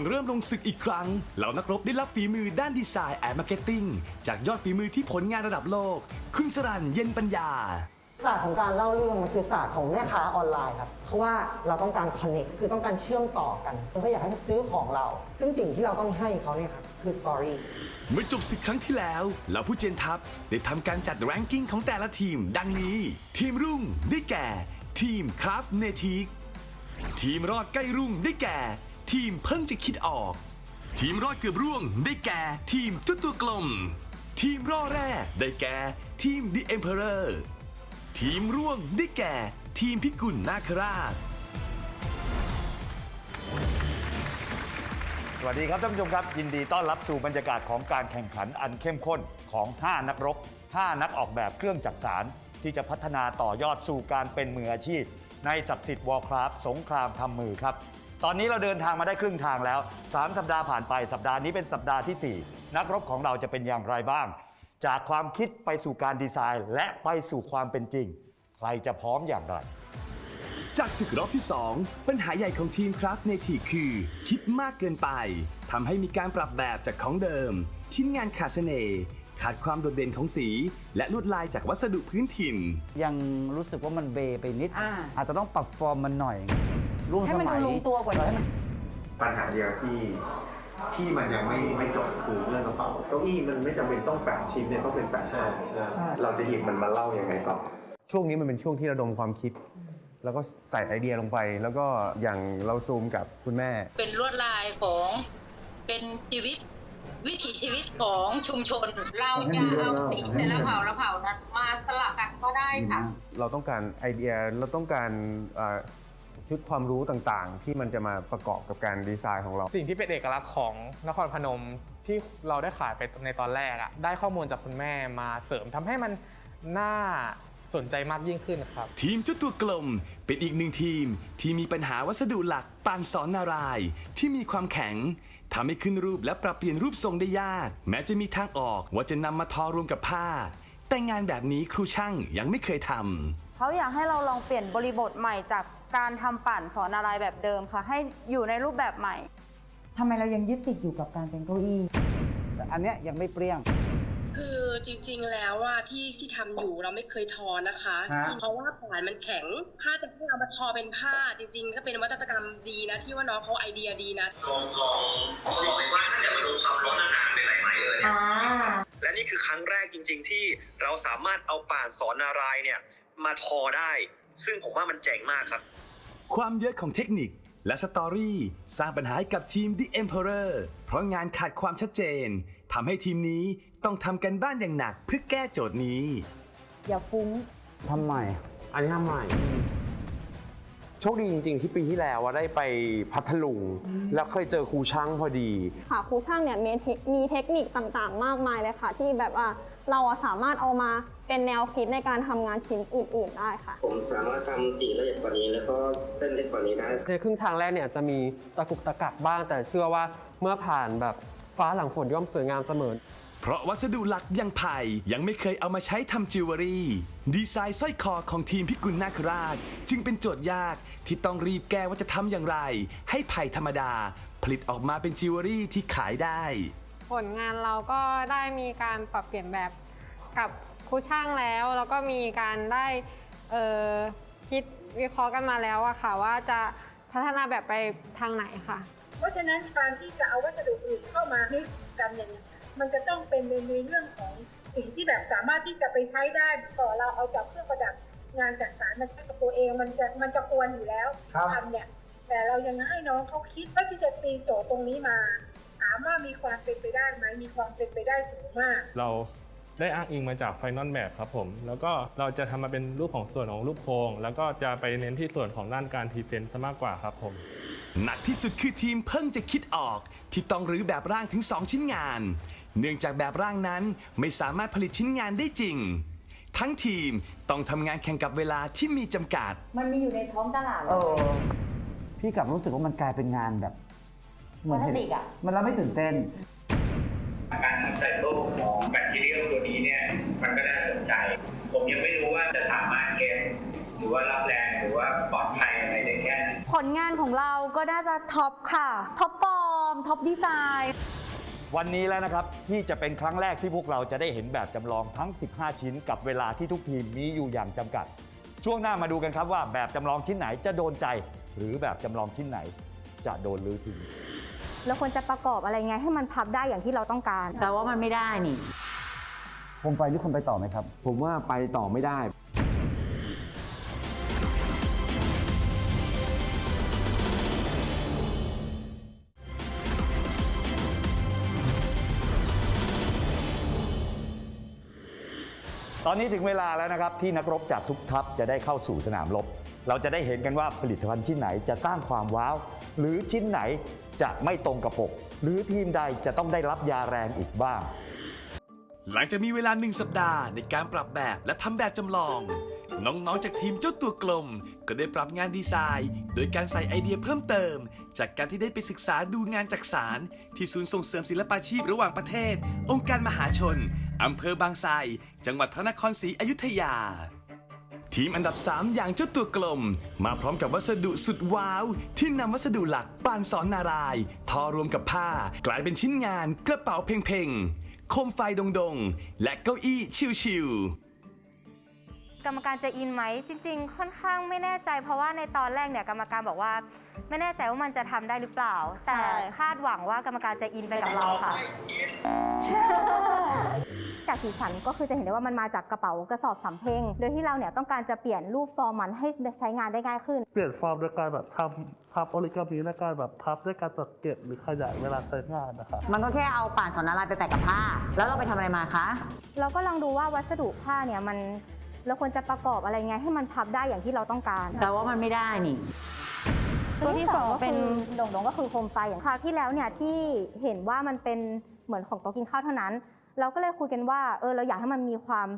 อนเริ่มลงศึกอีกครั้ง เหล่านักรบได้รับฝีมือด้านดีไซน์แอนด์มาร์เก็ตติ้งจากยอดฝีมือที่ผลงานระดับโลก คุณสรันเย็นปัญญา ศาสตร์ของการเล่าเรื่องมันคือศาสตร์ของแม่ค้าออนไลน์ครับ เพราะว่าเราต้องการ connect คือต้องการเชื่อมต่อกันเขาอยากให้ซื้อของเรา ซึ่งสิ่งที่เราต้องให้เขาเนี่ยครับคือ story เมื่อจบศึกครั้งที่แล้วเหล่าผู้เจนทัพได้ทำการจัดแรงกิ้งของแต่ละทีม ดังนี้ ทีมรุ่งได้แก่ ทีมคราฟเนทีกทีมรอดใกล้รุ่งได้แก่ ทีมเพิ่งจะคิดออก ทีมรอดเกือบร่วงได้แก่ทีมจุดตัวกลม ทีมรอดแร่ได้แก่ทีม The Emperor ทีมร่วงได้แก่ ทีมพิกุลนาคราช สวัสดีครับท่านผู้ชมครับ ยินดีต้อนรับสู่บรรยากาศของการแข่งขันอันเข้มข้นของ 5 นักรบ 5 นักออกแบบเครื่องจักสาร ที่จะพัฒนาต่อยอดสู่การเป็นมืออาชีพ ในศักดิ์สิทธิ์วอลคราฟสงครามทำมือครับ ตอนนี้เราเดินทางมาได้ครึ่งทางแล้ว 3 สัปดาห์ผ่านไปสัปดาห์นี้เป็นสัปดาห์ทีสี่ 4 นักรบของเราจะเป็นอย่างไรบ้าง จากความคิดไปสู่การดีไซน์ และไปสู่ความเป็นจริง ใครจะพร้อมอย่างไร จากศึกรอบที่ 2 ปัญหาใหญ่ของทีมคราฟเนทีคือ คิดมากเกินไปทำให้มีการปรับแบบจากของเดิม ชิ้นงานขาดเสน่ห์ขาดความโดดเด่นของสี และลวดลายจากวัสดุพื้นถิ่น ยังรู้สึกว่ามันเบไปนิดอ่าอาจจะต้องปรับฟอร์มมันหน่อย ร่วมให้สมันมัยดูลงตัวกว่านี้ให้มันปัญหาเดียวที่ที่มันยังไม่ไม่จบคือเรื่องกระเป๋าเก้าอี้มันไม่จำเป็นต้องแปดชิ้นเนี่ยต้องเป็นแปดชิ้นเราจะหยิบมันมาเล่ายังไงต่อ ช่วงนี้มันเป็นช่วงที่ระดมความคิด แล้วก็ใส่ไอเดียลงไป แล้วก็อย่างเราซูมกับคุณแม่ เป็นลวดลายของเป็นชีวิตวิถีชีวิตของชุมชน เราจะเอาสีแต่ละเผ่าละเผ่านั้นมาสลับกันก็ได้ค่ะ เราต้องการไอเดียเราต้องการเอ่อ ชุดความรู้ต่างๆ ที่มันจะมาประกอบกับการดีไซน์ของเรา สิ่งที่เป็นเอกลักษณ์ของนครพนมที่เราได้ขายไปในตอนแรกอะได้ข้อมูลจากคุณแม่มาเสริมทำให้มันน่าสนใจมากยิ่งขึ้นครับ ทีมเจ้าตัวกลมเป็นอีกหนึ่งทีมที่มีปัญหาวัสดุหลักปางสอนนารายณ์ที่มีความแข็งทำให้ขึ้นรูปและปรับเปลี่ยนรูปทรงได้ยาก แม้จะมีทางออกว่าจะนำมาทอรวมกับผ้า แต่งานแบบนี้ครูช่างยังไม่เคยทำ เขาอยากให้เราลองเปลี่ยนบริบทใหม่จากการทำปั่นสอนอะไรแบบเดิมค่ะ ให้อยู่ในรูปแบบใหม่ ทำไมเรายังยึดติดอยู่กับการเป็นเก้าอี้แต่อันเนี้ยยังไม่เปรี้ยง คือจริงๆแล้วว่าที่ที่ทำอยู่เราไม่เคยทอนะคะฮะ เพราะว่าผ่านมันแข็งผ้าจะให้เรามาทอเป็นผ้าจริงๆ ก็เป็นนวัตกรรมดีนะ ที่ว่าน้องเขาไอเดียดีนะ ลองลองลองอีกว่าถ้าเกิดมาดูความร้อนนานๆเป็นไรไหมเลยและนี่คือครั้งแรกจริง ๆ ที่เราสามารถเอาป่านสอนนารายณ์เนี่ย มาทอได้ ซึ่งผมว่ามันเจ๋งมากครับ ความเยอะของเทคนิคและสตอรี่สร้างปัญหาให้กับทีม The Emperor เพราะงานขาดความชัดเจนทำให้ทีมนี้ต้องทำกันบ้านอย่างหนักเพื่อแก้โจทย์นี้ อย่าฟุ้งทำใหม่ อันนี้ทำใหม่ โชคดีจริง ๆ ที่ปีที่แล้วว่าได้ไปพัทลุง แล้วเคยเจอครูช่างพอดี ค่ะครูช่างเนี่ยมีเทคมีเทคนิคต่างๆ มากมายเลยค่ะ ที่แบบว่า เราอะสามารถเอามาเป็นแนวคิดในการทำงานชิ้นอื่น ๆ ได้ค่ะ ผมสามารถทำสีละเอียดกว่านี้ แล้วก็เส้นเล็กกว่านี้ได้ ในครึ่งทางแรกเนี่ยจะมีตะกุกตะกักบ้าง แต่เชื่อว่าเมื่อผ่านแบบฟ้าหลังฝนย่อมสวยงามเสมอ เพราะวัสดุหลักอย่างไผ่ยังไม่เคยเอามาใช้ทำจิวเวลรี่ ดีไซน์สร้อยคอของทีมพิกุลนาคราช จึงเป็นโจทย์ยากที่ต้องรีบแก้ว่าจะทำอย่างไร ให้ไผ่ธรรมดา ผลิตออกมาเป็นจิวเวลรี่ที่ขายได้ ผลงานเราก็ได้มีการปรับเปลี่ยนแบบกับครูช่างแล้ว แล้วก็มีการได้เอ่อคิดวิเคราะห์กันมาแล้วอะค่ะ ว่าจะพัฒนาแบบไปทางไหนค่ะ เพราะฉะนั้นการที่จะเอาวัสดุอื่นเข้ามาให้กันเนี่ยมันจะต้องเป็นในเรื่องของสิ่งที่แบบสามารถที่จะไปใช้ได้ต่อเราเอาจากเครื่องประดับงานจากสารมาใช้กับตัวเองมันจะมันจะควรอยู่แล้วทำเนี่ยแต่เรายังให้น้องเขาคิดว่าที่จะตีโจทย์ตรงนี้มาถามว่ามีความเป็นไปได้ไหมมีความเป็นไปได้สูงมาก เราได้อ้างอิงมาจากไฟนอลแบบครับผม แล้วก็เราจะทำมาเป็นรูปของส่วนของรูปโครงแล้วก็จะไปเน้นที่ส่วนของด้านการพรีเซนต์ซะมากกว่าครับผม หนักที่สุดคือทีมเพิ่งจะคิดออก ที่ต้องรื้อแบบร่างถึง 2 ชิ้นงาน เนื่องจากแบบร่างนั้นไม่สามารถผลิตชิ้นงานได้จริง ทั้งทีมต้องทำงานแข่งกับเวลาที่มีจำกัด มันมีอยู่ในท้องตลาดเออพี่กลับรู้สึกว่ามันกลายเป็นงานแบบ เหมือนเห็นพลาสติกอะ มันแล้วไม่ตื่นเต้นการทำไซโลของแบคทีเรียลตัวนี้เนี่ยมันก็น่าสนใจ ผมยังไม่รู้ว่าจะสามารถเทสหรือว่ารับแรงหรือว่าปลอดภัยอะไรได้แค่ไหน ผลงานของเราก็น่าจะท็อปค่ะ ท็อปฟอร์ม ท็อปดีไซน์ วันนี้แล้วนะครับ ที่จะเป็นครั้งแรกที่พวกเราจะได้เห็นแบบจำลองทั้ง 15 ชิ้นกับเวลาที่ทุกทีมมีอยู่อย่างจำกัด ช่วงหน้ามาดูกันครับว่าแบบจำลองชิ้นไหนจะโดนใจ หรือแบบจำลองชิ้นไหนจะโดนลือทิ้ง เราควรจะประกอบอะไรไงให้มันพับได้อย่างที่เราต้องการ แต่ว่ามันไม่ได้นี่ ผมไปหรือคนไปต่อไหมครับ ผมว่าไปต่อไม่ได้ ตอนนี้ถึงเวลาแล้วนะครับที่นักรบจากทุกทัพจะได้เข้าสู่สนามรบ เราจะได้เห็นกันว่าผลิตภัณฑ์ชิ้นไหนจะสร้างความว้าว หรือชิ้นไหน จะไม่ตรงกับปก หรือทีมใดจะต้องได้รับยาแรงอีกบ้าง หลังจากมีเวลาหนึ่งสัปดาห์ในการปรับแบบและทำแบบจำลอง น้องๆจากทีมเจ้าตัวกลม ก็ได้ปรับงานดีไซน์ โดยการใส่ไอเดียเพิ่มเติม จากการที่ได้ไปศึกษาดูงานจักสาร ที่ศูนย์ส่งเสริมศิลปาชีพระหว่างประเทศ องค์การมหาชนอำเภอบางไทรจังหวัดพระนครศรีอยุธยา ทีมอันดับ 3 อย่างเจ้าตัวกลม มาพร้อมกับวัสดุสุดว้าว ที่นำวัสดุหลักปานสอนนารายทอรวมกับผ้า กลายเป็นชิ้นงานกระเป๋าเพ่งๆโคมไฟดงๆ และเก้าอี้ชิวๆ กรรมการจะอินไหมจริง ๆ ค่อนข้างไม่แน่ใจ เพราะว่าในตอนแรกเนี่ยกรรมการบอกว่า ไม่แน่ใจว่ามันจะทำได้หรือเปล่า แต่คาดหวังว่ากรรมการจะอินไปกับเราค่ะ จากสีสันก็คือจะเห็นได้ว่ามันมาจากกระเป๋ากระสอบสำเพ็งโดยที่เราเนี่ยต้องการจะเปลี่ยนรูปฟอร์มมันให้ใช้งานได้ง่ายขึ้น เปลี่ยนฟอร์มโดยการแบบทำพับโอริกามิในการแบบพับด้วยการจัดเก็บหรือขยายเวลาใช้งานนะครับมันก็แค่เอาป่านสอนนารายไปแปะกับผ้า แล้วเราไปทำอะไรมาคะ เราก็ลองดูว่าวัสดุผ้าเนี่ยมัน เราควรจะประกอบอะไรไงให้มันพับได้อย่างที่เราต้องการ แต่ว่ามันไม่ได้นี่ ตัวที่สองเป็นโด่งๆก็คือโคมไฟอย่างคราวที่แล้วเนี่ยที่เห็นว่ามันเป็นเหมือนของโต๊ะกินข้าวเท่านั้น เราก็เลยคุยกันว่าเออเราอยากให้มันมีความ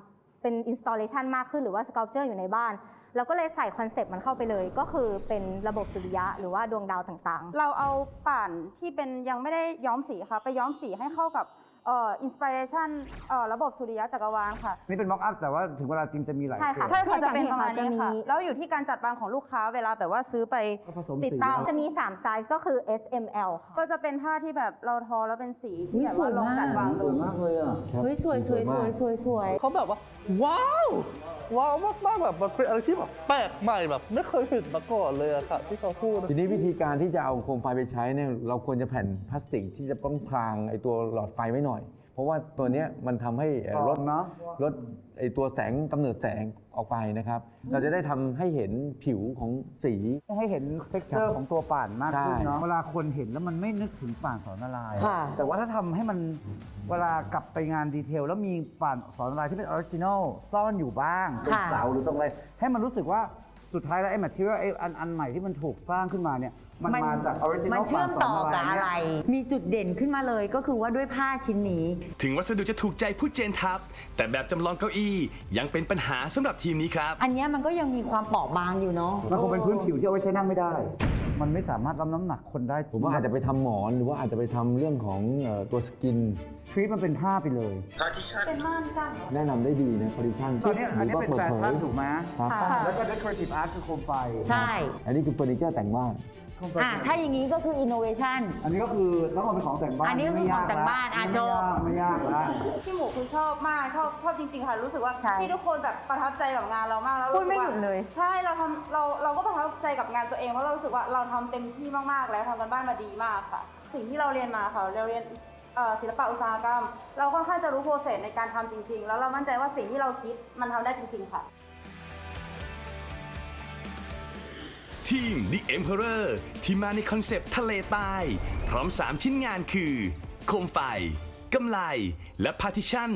เป็นอินสต l เลชันมากขึ้นหรือว่าส c ก l เจอร์อยู่ในบ้านเราก็เลยใส่คอนเซปต์มันเข้าไปเลย ก็คือเป็นระบบสุริยะหรือว่าดวงดาวต่างๆ เราเอาป่านที่เป็นยังไม่ได้ย้อมสีค่ะ ไปย้อมสีให้เข้ากับ เอ่ออินสปิเรชันเอ่อระบบสุริยะจักรวาลค่ะ นี่เป็นม็อกอัพแต่ว่าถึงเวลาจริงจะมีหลายใช่ค่ะเกรดใช่ค่ะที่จะเป็นอาจารย์ประมาณเห็นนี้ค่ะค่ะ จะมี แล้วอยู่ที่การจัดวางของลูกค้าเวลาแบบว่าซื้อไปก็ผสมติดสีตั้งเอาจะมี3ไซส์ก็คือ S M L ค่ะ ก็จะเป็นผ้าที่แบบเราทอแล้วเป็นสีอุ๊ที่ยแบบว่าสวยลองมาก จัดวางสวยมากเลยอะ เฮ้ยสวยสวยสวยสวยสวยเขาแบบว่า ว้าว ว้าวมากๆแบบมันเป็นอะไรที่แบบแปลกใหม่แบบ ไม่เคยเห็นมาก่อนเลยอะค่ะที่เขาพูดทีนี้วิธีการที่จะเอาโคมไฟไปใช้เนี่ยเราควรจะแผ่นพลาสติกที่จะป้องพรางไอตัวหลอดไฟไว้หน่อย เพราะว่าตัวเนี้ยมันทำให้เอ่อลดเนาะลดไอตัวแสงกำเนิดแสงออกไปนะครับ เราจะได้ทำให้เห็นผิวของสี ให้เห็นเท็กเจอร์ของตัวป่านมากขึ้นใช่เนาะ เวลาคนเห็นแล้วมันไม่นึกถึงป่านสอนนารายณ์ค่ะ แต่ว่าถ้าทำให้มันเวลากลับไปงานดีเทล แล้วมีป่านสอนนารายณ์ที่เป็นออริจินอลซ่อนอยู่บ้างตรงค่ะ เสาหรือตรงอะไรให้มันรู้สึกว่า สุดท้ายแล้วไอ้ material ไอ้อันอันใหม่ที่มันถูกสร้างขึ้นมาเนี่ยมันมาจากออริจินอลมันเชื่อมต่อกับป่านสนอะไรายณ์มีจุดเด่นขึ้นมาเลยก็คือว่าด้วยผ้าชิ้นนี้ ถึงวัสดุจะถูกใจผู้เจนทัพแต่แบบจำลองเก้าอี้ยังเป็นปัญหาสำหรับทีมนี้ครับ อันเนี้ยมันก็ยังมีความเปราะบางอยู่เนาะ มันคงเป็นพื้นผิวที่เอาไว้ใช้นั่งไม่ได้ มันไม่สามารถรับน้ำหนักคนได้ผมว่าอาจจะไปทำหมอนหรือว่าอาจจะไปทำเรื่องของเอ่อตัวสกิน ทรีตมันเป็นผ้าไปเลย partition แนะนำได้ดีนะคอดิชั่นตอนนี้อันนี้เป็นแฟชั่นถูกไหมครับแล้วก็ decorative art คือโคมไฟ ใช่ อันนี้คือเฟอร์นิเจอร์แต่งบ้าน อะถ้าอย่างนี้ก็คือ innovation อันนี้ก็คือต้องเอาเป็นของแต่งบ้านอันนี้ก็คือของแต่งบ้านอะโจไม่ยากไม่ยากละพี่หมูคือชอบมากชอบชอบจริงๆค่ะรู้สึกว่าใช่ที่ทุกคนแบบประทับใจกับงานเรามากแล้วพูดไม่รู้สึกว่าหยุดเลยใช่เราทำเราเราก็ประทับใจกับงานตัวเองเพราะเรารู้สึกว่าเราทำเต็มที่มากๆแล้วทำกันบ้านมาดีมากค่ะ สิ่งที่เราเรียนมาค่ะเราเรียนเอ่อศิลปะอุตสาหกรรม เราค่อนข้างจะรู้โปรเซสในการทำจริง ๆ แล้วเรามั่นใจว่าสิ่งที่เราคิดมันทำได้จริง ๆ ค่ะ ทีม The Emperor ที่มาในคอนเซปต์ทะเลใต้พร้อม 3 ชิ้นงานคือ โคมไฟกำไล และ partition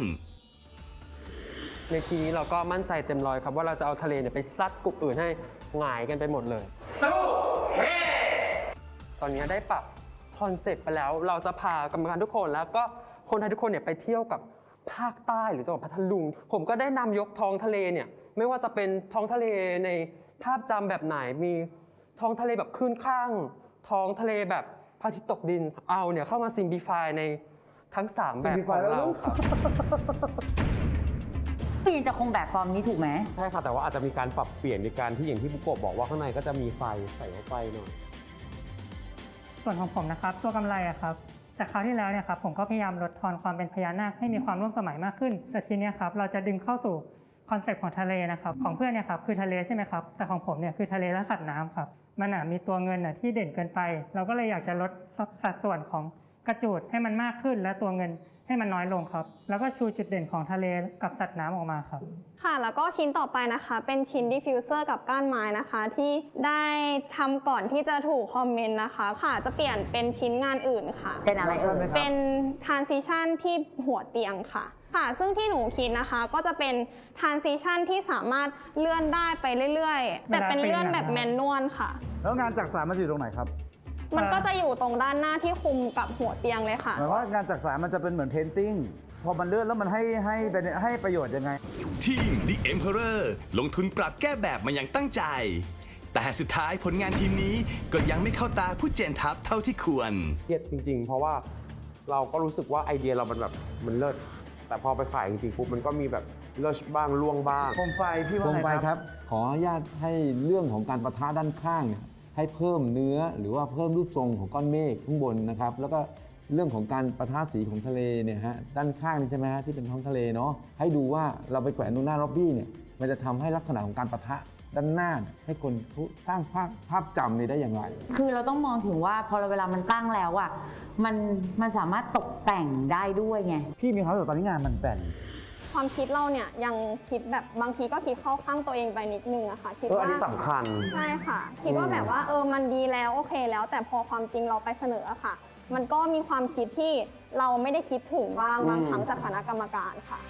ในทีนี้เราก็มั่นใจเต็มร้อยครับ ว่าเราจะเอาทะเลเนี่ยไปซัดกลุ่มอื่นให้หงายกันไปหมดเลยตอนนี้ได้ปรับคอนเซ็ปต์ไปแล้ว เราจะพากรรมการทุกคนแล้วก็คนไทยทุกคนเนี่ยไปเที่ยวกับภาคใต้หรือจังหวัดพัทลุง ผมก็ได้นำยกท้องทะเลเนี่ยไม่ว่าจะเป็นท้องทะเลใน ภาพจำแบบไหนมีท้องทะเลแบบคลื่นข้าง ท้องทะเลแบบพระอาทิตย์ตกดินเอาเนี่ยเข้ามาซิมบิฟายในทั้ง 3 แบบของเราครับพี่ยังจะคงแบบฟอร์มนี้ถูกไหมใช่ค่ะแต่ว่าอาจจะมีการปรับเปลี่ยนในการที่อย่างที่ผู้กบบอกว่าข้างในก็จะมีไฟใส่เข้าไปหน่อยส่วนของผมนะครับ ตัวกำไรอะครับจากคราวที่แล้วเนี่ยครับผมก็พยายามลดทอนความเป็นพญานาคให้มีความร่วมสมัยมากขึ้น แต่ทีเนี้ยครับเราจะดึงเข้าสู่ คอนเซ็ปต์ของทะเลนะครับของเพื่อนเนี่ยครับคือทะเลใช่ไหมครับแต่ของผมเนี่ยคือทะเลและสัตว์น้ำครับมันอะมีตัวเงินอะที่เด่นเกินไป เราก็เลยอยากจะลดสัดส่วนของกระจูดให้มันมากขึ้นและตัวเงินให้มันน้อยลงครับ แล้วก็ชูจุดเด่นของทะเลกับสัตว์น้ำออกมาครับ ค่ะ แล้วก็ชิ้นต่อไปนะคะ เป็นชิ้นดิฟฟิวเซอร์กับก้านไม้นะคะ ที่ได้ทำก่อนที่จะถูกคอมเมนต์นะคะ ค่ะ จะเปลี่ยนเป็นชิ้นงานอื่นค่ะ เป็นอะไรเอ่ยเป็น transition ที่หัวเตียงค่ะ ค่ะ ซึ่งที่หนูคิดนะคะ ก็จะเป็น transition ที่สามารถเลื่อนได้ไปเรื่อยๆ แต่เป็นเลื่อนแบบแมนนวลค่ะ แล้วงานจักสานมันอยู่ตรงไหนครับมันก็จะอยู่ตรงด้านหน้าที่คุมกับหัวเตียงเลยค่ะ หมายว่างานจักสานมันจะเป็นเหมือนเพนติ้งพอมันเลื่อนแล้วมันให้ให้เป็นให้ประโยชน์ยังไง ทีม The Emperor ลงทุนปรับแก้แบบมาอย่างตั้งใจ แต่สุดท้ายผลงานทีมนี้ก็ยังไม่เข้าตาผู้เจนทัพเท่าที่ควร เครียดจริง ๆ เพราะว่าเราก็รู้สึกว่าไอเดียเรามันแบบมันเลิศ แต่พอไปขายจริงๆปุ๊บมันก็มีแบบเลิศบ้างล่วงบ้าง โคมไฟพี่โคว่าไงมไฟคครับ รับ ขออนุญาตให้เรื่องของการประทะด้านข้างเนี่ยให้เพิ่มเนื้อหรือว่าเพิ่มรูปทรงของก้อนเมฆข้างบนนะครับ แล้วก็เรื่องของการประทะสีของทะเลเนี่ยฮะด้านข้างนี่ใช่ไหมฮะที่เป็นท้องทะเลเนาะให้ดูว่าเราไปแขวนตรงหน้าล็อบบี้เนี่ยมันจะทำให้ลักษณะของการประทะ ด้านหน้าเนี่ยให้คนสร้างภาพภาพจำนี้ได้อย่างไร คือเราต้องมองถึงว่าพอเราเวลามันตั้งแล้วอะมันมันสามารถตกแต่งได้ด้วยไง พี่มีความรู้สึกตอนนี้งานมันแบนความคิดเราเนี่ยยังคิดแบบบางทีก็คิดเข้าข้างตัวเองไปนิดนึงอะค่ะคิดเอออัว่านนี้สำคัญ ใช่ค่ะ คิดว่าแบบว่าเออมันดีแล้วโอเคแล้ว แต่พอความจริงเราไปเสนออะค่ะ มันก็มีความคิดที่เราไม่ได้คิดถึงบ้างบางครั้งจากคณะกรรมการค่ะ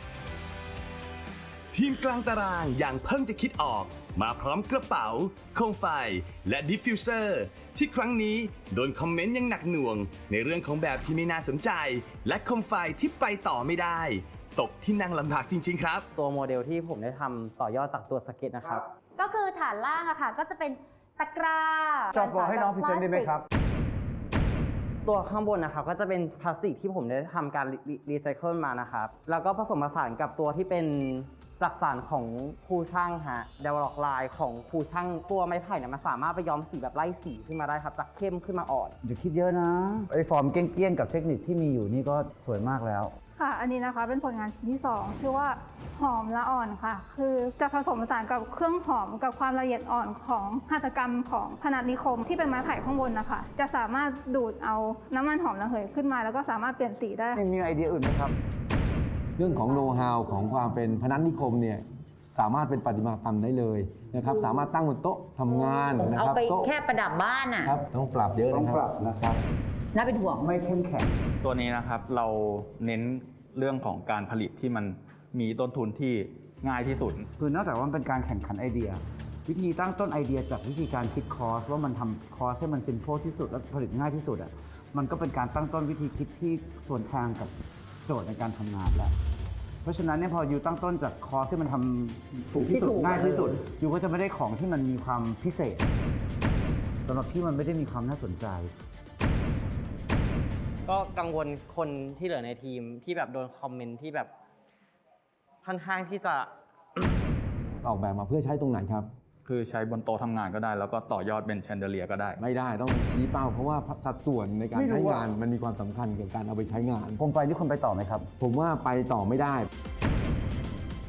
ทีมกลางตารางอย่างเพิ่งจะคิดออก มาพร้อมกระเป๋า โคมไฟ และดิฟฟิวเซอร์ ที่ครั้งนี้โดนคอมเมนต์อยังหนักหน่วง ในเรื่องของแบบที่ไม่น่าสนใจ และโคมไฟที่ไปต่อไม่ได้ ตกที่นั่งลำบากจริง ๆ ครับ ตัวโมเดลที่ผมได้ทำต่อยอดจากตัวสเก็ตนะครับ ก็คือฐานล่างอะค่ะ ก็จะเป็นตะกร้าจอบบอกให้น้องพรีเซนต์ได้ไหมครับ ตัวข้างบนนะครับก็จะเป็นพลาสติกที่ผมได้ทำการรีไซเคิลมานะครับ แล้วก็ผสมผสานกับตัวที่เป็น จักสานของครูช่างฮะเดวล็อกลายของครูช่างตัวไม้ไผ่เนี่ยมันสามารถไปย้อมสีแบบไล่สีขึ้นมาได้ครับ จากเข้มขึ้นมาอ่อน อย่าคิดเยอะนะไอ้ฟอร์มเกี้ยงๆกับเทคนิคที่มีอยู่นี่ก็สวยมากแล้ว ค่ะ อันนี้นะคะเป็นผลงานชิ้นที่ 2 ชื่อว่าหอมละอ่อนค่ะ คือจะผสมผสานกับเครื่องหอมกับความละเอียดอ่อนของหัตถกรรมของพนัสนิคมที่เป็นไม้ไผ่ข้างบนนะคะ จะสามารถดูดเอาน้ำมันหอมระเหยขึ้นมา แล้วก็สามารถเปลี่ยนสีได้ มีไอเดียอื่นไหมครับ เรื่องของโน้ตฮาวของความเป็นพนัสนิคมเนี่ยสามารถเป็นประติมากรรมได้เลยนะครับสามารถตั้งบนโต๊ะทำงานนะเอาครับไปโต๊ะแค่ประดับบ้านอะ ครับต้องปรับเยอะนะครับต้องปรับนะครับ น่าเป็นห่วง ไม่เข้มแข็ง ตัวนี้นะครับเราเน้นเรื่องของการผลิตที่มันมีต้นทุนที่ง่ายที่สุด คือนอกจากว่ามันเป็นการแข่งขันไอเดีย วิธีตั้งต้นไอเดียจากวิธีการคิดคอสว่ามันทำคอสให้มันซิม p พ e ที่สุดและผลิตง่ายที่สุดอะมันก็เป็นการตั้งต้นวิธีคิดที่ส่วนทางกับ โจทย์ในการทำงานแล้ว เพราะฉะนั้นเนี่ยพออยู่ตั้งต้นจากคอร์สที่มันทำถูกที่สุดที่ถูก ง่ายที่สุดอยู่ก็จะไม่ได้ของที่มันมีความพิเศษสำหรับพี่มันไม่ได้มีความน่าสนใจ ก็กังวลคนที่เหลือในทีมที่แบบโดนคอมเมนต์ที่แบบค่อนข้างที่จะ ออกแบบมาเพื่อใช้ตรงไหนครับ คือใช้บนโต๊ะทำงานก็ได้ แล้วก็ต่อยอดเป็นแชนเดเลียก็ได้ ไม่ได้ต้องชี้เป้า เพราะว่าสัดส่วนในการไม่รู้ใช้อะงานมันมีความสำคัญกับการเอาไปใช้งาน โคมไฟนี่คนไปต่อไหมครับ ผมว่าไปต่อไม่ได้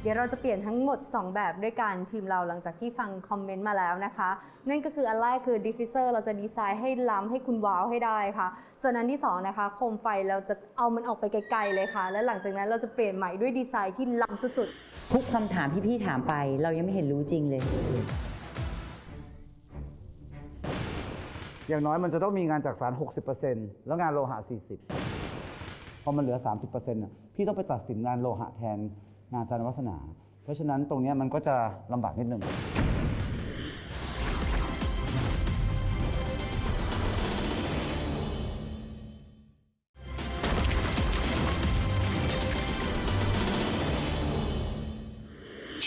เดี๋ยวเราจะเปลี่ยนทั้งหมด 2 แบบด้วยกันทีมเราหลังจากที่ฟังคอมเมนต์มาแล้วนะคะ นั่นก็คืออันแรกคือดิฟฟิเซอร์เราจะดีไซน์ให้ล้ำให้คุณว้าวให้ได้ค่ะ ส่วนอันที่ 2 นะคะ โคมไฟเราจะเอามันออกไปไกลๆเลยค่ะ และหลังจากนั้นเราจะเปลี่ยนใหม่ด้วยดีไซน์ที่ล้ำสุดๆ ทุกคำถามที่พี่ถามไปเรายังไม่เห็นรู้จริงเลย อย่างน้อยมันจะต้องมีงานจากสาร 60%แล้วงานโลหะ 40 พอมันเหลือ 30%น่ะพี่ต้องไปตัดสินงานโลหะแทนงานจานวัฒนา เพราะฉะนั้นตรงเนี้ยมันก็จะลำบากนิดนึง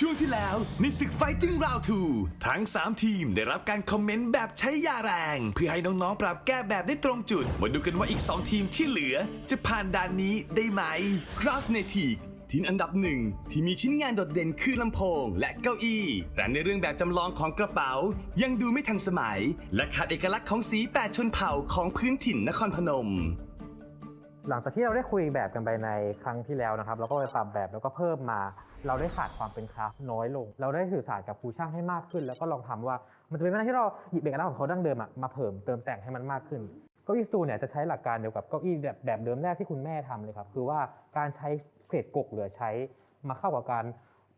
ช่วงที่แล้วในศึก Fighting Round 2 ทั้ง 3 ทีมได้รับการคอมเมนต์แบบใช้ยาแรง เพื่อให้น้องๆ ปรับแก้แบบได้ตรงจุด มาดูกันว่าอีก 2 ทีมที่เหลือ จะผ่านด่านนี้ได้ไหม Craft Native ทีมอันดับหนึ่งที่มีชิ้นงานโดดเด่นคือลำโพง และเก้าอี้แต่ในเรื่องแบบจำลองของกระเป๋า ยังดูไม่ทันสมัย และขาดเอกลักษณ์ของสีแปดชนเผ่าของพื้นถิ่นนครพนมหลังจากที่เราได้คุยแบบกันไปในครั้งที่แล้วนะครับเราก็ไปปรับแบบแล้วก็เพิ่มมา เราได้ขาดความเป็นคราฟต์น้อยลง เราได้สื่อสารกับครูช่างให้มากขึ้น แล้วก็ลองทำว่ามันจะเป็นไปได้ที่เราหยิบเอกลักษณ์ของเขาดั้งเดิมอะมาเพิ่มเติมแต่งให้มันมากขึ้นเก้าอี้สตูเนี่ยจะใช้หลักการเดียวกับเก้าอี้แบบแบบเดิมแรกที่คุณแม่ทำเลยครับคือว่าการใช้เกรดกกเหลือใช้มาเข้ากับการ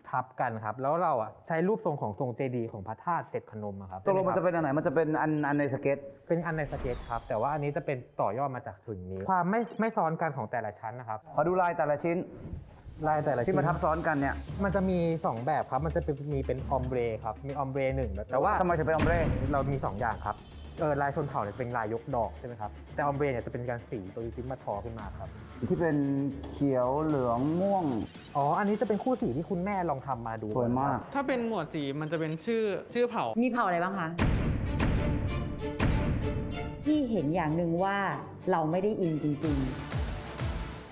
ทับกันครับ แล้วเราอะใช้รูปทรงของทรงเจดีย์ของพระธาตุเจ็ดพนมอะครับตกลงมันจะเป็นอันไหนมันจะเป็นอันอันในสเก็ต เป็นอันในสเก็ตครับ แต่ว่าอันนี้จะเป็นต่อยอดมาจากสิ่งนี้ ความไม่ไม่ซ้อนกันของแต่ละชั้นนะครับขอดูลายแต่ละชิ้น ลายแต่ละที่มาทับซ้อนกันเนี่ยมันจะมี2แบบครับ มันจะเป็นมีเป็นออมเบรครับ มีออมเบรหนึ่งแต่ว่าทำไมถึงเป็น ombre เรามี2อย่างครับเออลายชนเผ่าเนี่ยเป็นลายยกดอกใช่ไหมครับ แต่ออมเบรเนี่ยจะเป็นการสีตัวที่มาทอขึ้นมาครับ ที่เป็นเขียวเหลืองม่วง อ๋อ อันนี้จะเป็นคู่สีที่คุณแม่ลองทำมาดูสวยมาก ถ้าเป็นหมวดสีมันจะเป็นชื่อชื่อเผ่า มีเผ่าอะไรบ้างคะ พี่เห็นอย่างหนึ่งว่าเราไม่ได้อินจริงๆ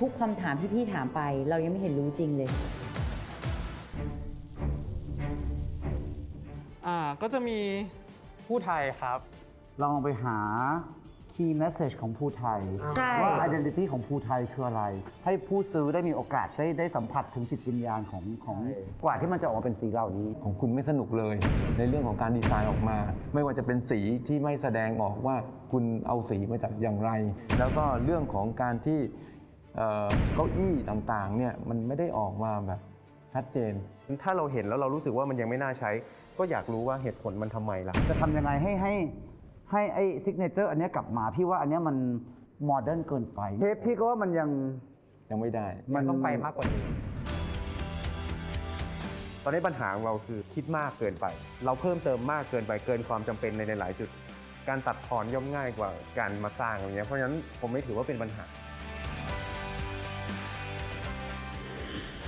ทุกคำถามที่พี่ถามไป เรายังไม่เห็นรู้จริงเลย อ่าก็จะมีผู้ไทยครับ ลองไปหา key message ของภูไทย ใช่ ว่า identity ของภูไทยคืออะไร ให้ผู้ซื้อได้มีโอกาสได้ได้สัมผัสถึงจิตวิญญาณของของกว่าที่มันจะออกมาเป็นสีเหล่านี้ ของคุณไม่สนุกเลย ในเรื่องของการดีไซน์ออกมา ไม่ว่าจะเป็นสีที่ไม่แสดงออกว่าคุณเอาสีมาจากอย่างไร แล้วก็เรื่องของการที่ เอ่อเก้าอี้ต่างๆเนี่ยมันไม่ได้ออกมาแบบชัดเจน ถ้าเราเห็นแล้วเรารู้สึกว่ามันยังไม่น่าใช้ ก็อยากรู้ว่าเหตุผลมันทำไมล่ะ จะทำยังไงให้ให้ให้ไอ้ซิกเนเจอร์อันเนี้ยกลับมาพี่ว่าอันเนี้ยมันโมเดิร์นเกินไปเทปพี่ก็ว่ามันยังยังไม่ได้ มันต้องไปมากกว่านี้ ตอนนี้ปัญหาของเราคือคิดมากเกินไป เราเพิ่มเติมมากเกินไปเกินความจำเป็นในหลายจุด การตัดทอนย่อมง่ายกว่าการมาสร้างอะไรเงี้ยเพราะฉะนั้นผมไม่ถือว่าเป็นปัญหา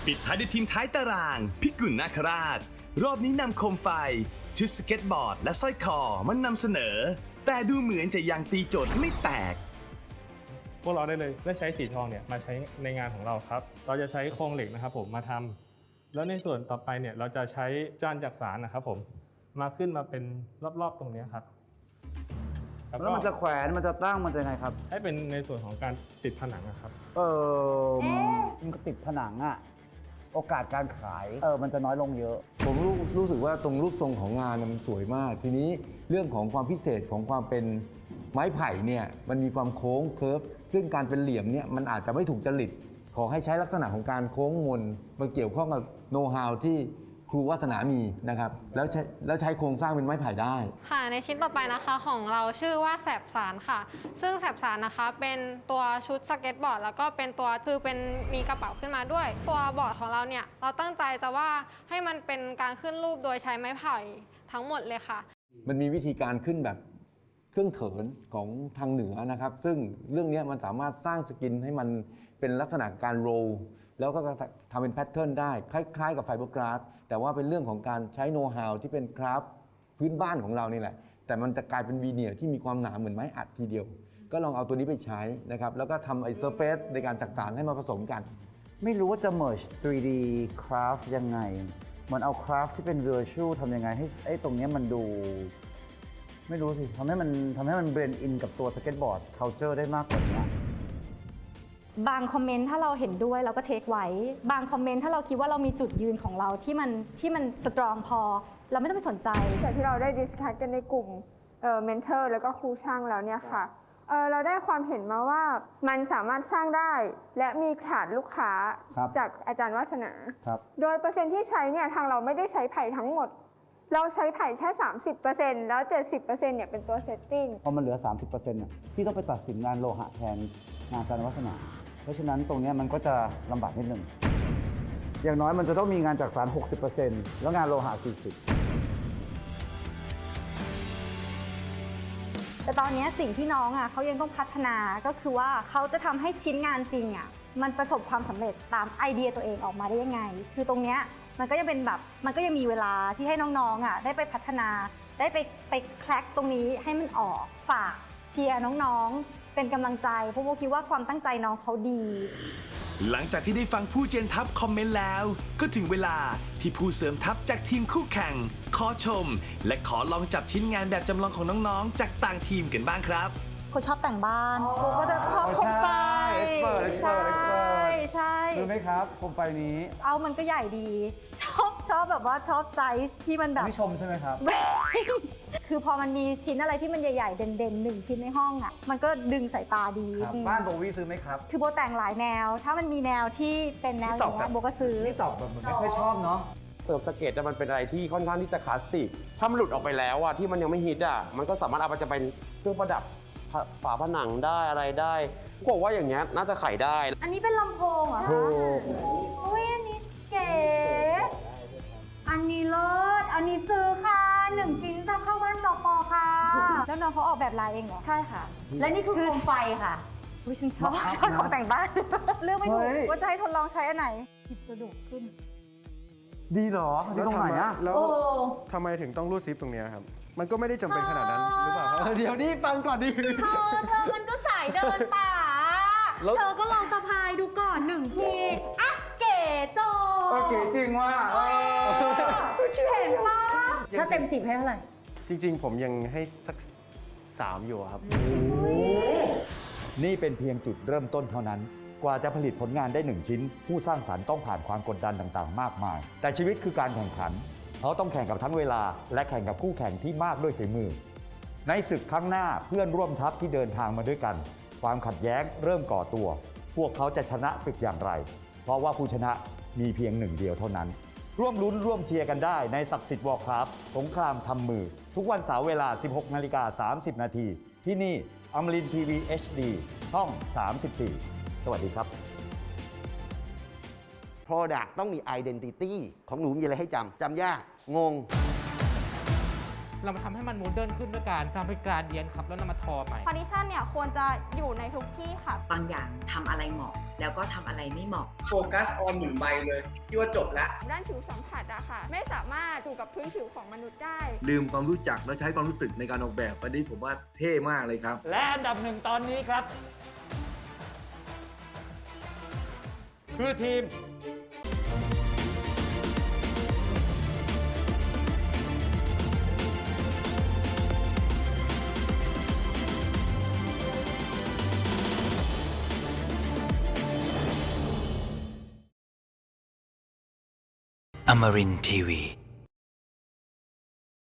ปิดท้ายด้วยทีมท้ายตาราง พิกุลนาคราช รอบนี้นำโคมไฟ ชุดสเก็ตบอร์ด และสร้อยคอมันนำเสนอ แต่ดูเหมือนจะยังตีโจทย์ไม่แตก พวกเราได้เลยได้ใช้สีทองเนี่ยมาใช้ในงานของเราครับ เราจะใช้โครงเหล็กนะครับผมมาทำแล้วในส่วนต่อไปเนี่ยเราจะใช้จานจักสารนะครับผมมาขึ้นมาเป็นรอบๆตรงเนี้ยครับแล้วมันจะแขวนมันจะตั้งมันจะยังไงครับ ให้เป็นในส่วนของการติดผนังนะครับ เออมันก็ติดผนังอะ โอกาสการขายเออมันจะน้อยลงเยอะ ผมรู้รู้สึกว่าตรงรูปทรงของงานน่ะมันสวยมาก ทีนี้เรื่องของความพิเศษของความเป็นไม้ไผ่เนี่ยมันมีความโค้งเคิร์ฟซึ่งการเป็นเหลี่ยมเนี่ยมันอาจจะไม่ถูกจริตขอให้ใช้ลักษณะของการโค้งมนมาเกี่ยวข้องกับโน้ตฮาวที่ ครูวัฒนามีนะครับ แล้วใช้แล้วใช้โครงสร้างเป็นไม้ไผ่ได้ ค่ะในชิ้นต่อไปนะคะของเราชื่อว่าแสบสารค่ะ ซึ่งแสบสารนะคะเป็นตัวชุดสเก็ตบอร์ดแล้วก็เป็นตัวคือเป็นมีกระเป๋าขึ้นมาด้วย ตัวบอร์ดของเราเนี่ยเราตั้งใจจะว่าให้มันเป็นการขึ้นรูปโดยใช้ไม้ไผ่ทั้งหมดเลยค่ะ มันมีวิธีการขึ้นแบบเครื่องเถินของทางเหนือนะครับ ซึ่งเรื่องเนี้ยมันสามารถสร้างสกินให้มันเป็นลักษณะการโรล แล้วก็ทำเป็นแพทเทิร์นได้ คล้าย ๆ กับไฟเบอร์กราสแต่ว่าเป็นเรื่องของการใช้โน้ตฮาวที่เป็นคราฟพื้นบ้านของเรานี่แหละ แต่มันจะกลายเป็นวีเนียร์ที่มีความหนาเหมือนไม้อัดทีเดียว ก็ลองเอาตัวนี้ไปใช้นะครับ แล้วก็ทำไอ้เซอร์เฟซในการจักสารให้มาผสมกัน ไม่รู้ว่าจะ merge 3D craft ยังไงเหมือนเอา craft ที่เป็น virtual ทำยังไงให้ไอ้ตรงเนี้ยมันดู ไม่รู้สิทำให้มันทำให้มัน blend in กับตัว skateboard culture ได้มากกว่านี้ บางคอมเมนต์ถ้าเราเห็นด้วยเราก็เทคไว้ บางคอมเมนต์ถ้าเราคิดว่าเรามีจุดยืนของเราที่มันที่มันสตรองพอ เราไม่ต้องไปสนใจ จากที่เราได้ดิสคัทกันในกลุ่มเอ่อเมนเทอร์แล้วก็ครูช่างแล้วเนี่ยค่ะเอ่อเราได้ความเห็นมาว่ามันสามารถสร้างได้ และมีฐานลูกค้าครับจากอาจารย์วาสนา ครับ โดยเปอร์เซ็นต์ที่ใช้เนี่ยทางเราไม่ได้ใช้ไผ่ทั้งหมด เราใช้ไผ่แค่ 30%แล้ว 70%เนี่ยเป็นตัวเซตติ้ง พอมันเหลือ 30%น่ะพี่ต้องไปตัดสินงานโลหะแทนงานการวัฒนา เพราะฉะนั้นตรงนี้มันก็จะลำบากนิดนึง อย่างน้อยมันจะต้องมีงานจากสาร 60%แล้วงานโลหะ 40แต่ตอนนี้สิ่งที่น้องอะเขายังต้องพัฒนาก็คือว่าเขาจะทำให้ชิ้นงานจริงอะมันประสบความสำเร็จตามไอเดียตัวเองออกมาได้ยังไง คือตรงเนี้ยมันก็ยังเป็นแบบมันก็ยังมีเวลาที่ให้น้องๆอะได้ไปพัฒนา ได้ไปไปแคลกตรงนี้ให้มันออกฝากเชียร์น้องๆ เป็นกำลังใจเพราะโบคิดว่าความตั้งใจน้องเขาดี หลังจากที่ได้ฟังผู้เจนทัพคอมเมนต์แล้ว ก็ถึงเวลาที่ผู้เสริมทัพจากทีมคู่แข่ง ขอชม และขอลองจับชิ้นงานแบบจำลองของน้องๆ จากต่างทีมกันบ้างครับคนชอบแต่งบ้านโบก็จะชอบอ๋อโคมไฟใช่ expert expert expert ใช่รู้ไหมครับโคมไฟนี้ เอามันก็ใหญ่ดี ชอบ ชอบแบบว่าชอบไซส์ที่มันแบอันบนี้ชมใช่ไหมครับ คือพอมันมีชิ้นอะไรที่มันใหญ่ๆ เด่นๆหนึ่งชิ้นในห้องอะ มันก็ดึงสายตาดีครับ อืมบ้านโบวี่ซื้อไหมครับคือโบแต่งหลายแนว ถ้ามันมีแนวที่เป็นแนวอย่างเงี้ยโบก็ซื้อ นี่ตอบแบบเหมือนไม่ค่อยชอบเนาะ เสิร์ฟสเก็ตอะมันเป็นอะไรที่ค่อนข้างที่จะคลาสสิก ถ้ามันหลุดออกไปแล้วอะที่มันยังไม่ฮิตอะมันก็สามารถเอาไปจะเป็นเครื่องประดับฝาฝาผนังได้อะไรได้บอกว่าอย่างเงี้ยน่าจะขายได้ อันนี้เป็นลำโพงเหรอถูคะกอุ้ยอันนี้เก๋อันนี้ เลิศ อันนี้ซื้อค่ะหนึ่งชิ้นจะเข้าบ้านจอปอค่ะ แล้วน้องเขาออกแบบลายเองเหรอ ใช่ค่ะ และนี่คือโคมไฟค่ะวิฉันชอบชอบของแต่งบ้าน เลือกไม่ถูกเฮ้ยว่าจะให้ทดลองใช้อันไหนหยิบสะดวกขึ้น ดีเหรอดีตรงไหนอะแล้วโอ้ ทำไมถึงต้องรูดซิปตรงเนี้ยครับ มันก็ไม่ได้จำเป็นขนาดนั้นหรือเปล่าครับเดี๋ยวนี่ฟังก่อนดิ เธอเธอมันก็สายเดินป่า แล้ว เธอก็ลองสะพายดูก่อนหนึ่งที อะ เก๋โจ เออเก๋จริงว่ะเออ เห็นปะจริงๆถ้าเต็มสิบให้เท่าไหร่ จริง ๆ ผมยังให้สักสามอยู่ครับ นี่เป็นเพียงจุดเริ่มต้นเท่านั้น กว่าจะผลิตผลงานได้หนึ่งชิ้น ผู้สร้างสรรค์ต้องผ่านความกดดันต่างๆ มากมาย แต่ชีวิตคือการแข่งขัน เขาต้องแข่งกับทั้งเวลา และแข่งกับคู่แข่งที่มากด้วยฝีมือ ในศึกครั้งหน้าเพื่อนร่วมทัพที่เดินทางมาด้วยกัน ความขัดแย้งเริ่มก่อตัว พวกเขาจะชนะศึกอย่างไร เพราะว่าผู้ชนะมีเพียงหนึ่งเดียวเท่านั้น ร่วมลุ้นร่วมเชียร์กันได้ในศักดิ์สิทธิ์วอลครับสงครามทำมือ ทุกวันเสาร์เวลา 16นาฬิกา30 นาที ที่นี่อมรินทีวี HD ช่อง 34 สวัสดีครับ Product ต้องมี Identity ของหนูมีอะไรให้จำจำยากงง เรามาทำให้มันโมเดิร์นขึ้นด้วยการทำเป็นกราเดียนครับ แล้วนำมาทอใหม่ พาร์ติชันเนี่ยควรจะอยู่ในทุกที่ค่ะ บางอย่างทำอะไรเหมาะ แล้วก็ทำอะไรไม่เหมาะ โฟกัสออนหนึ่งใบเลยพี่ว่าจบแล้ว ด้านผิวสัมผัสอะค่ะ ไม่สามารถอยู่กับพื้นผิวของมนุษย์ได้ ลืมความรู้จักและใช้ความรู้สึกในการออกแบบอันนี้ผมว่าเท่มากเลยครับ และอันดับหนึ่งตอนนี้ครับ คือทีม Amarin Tiwi.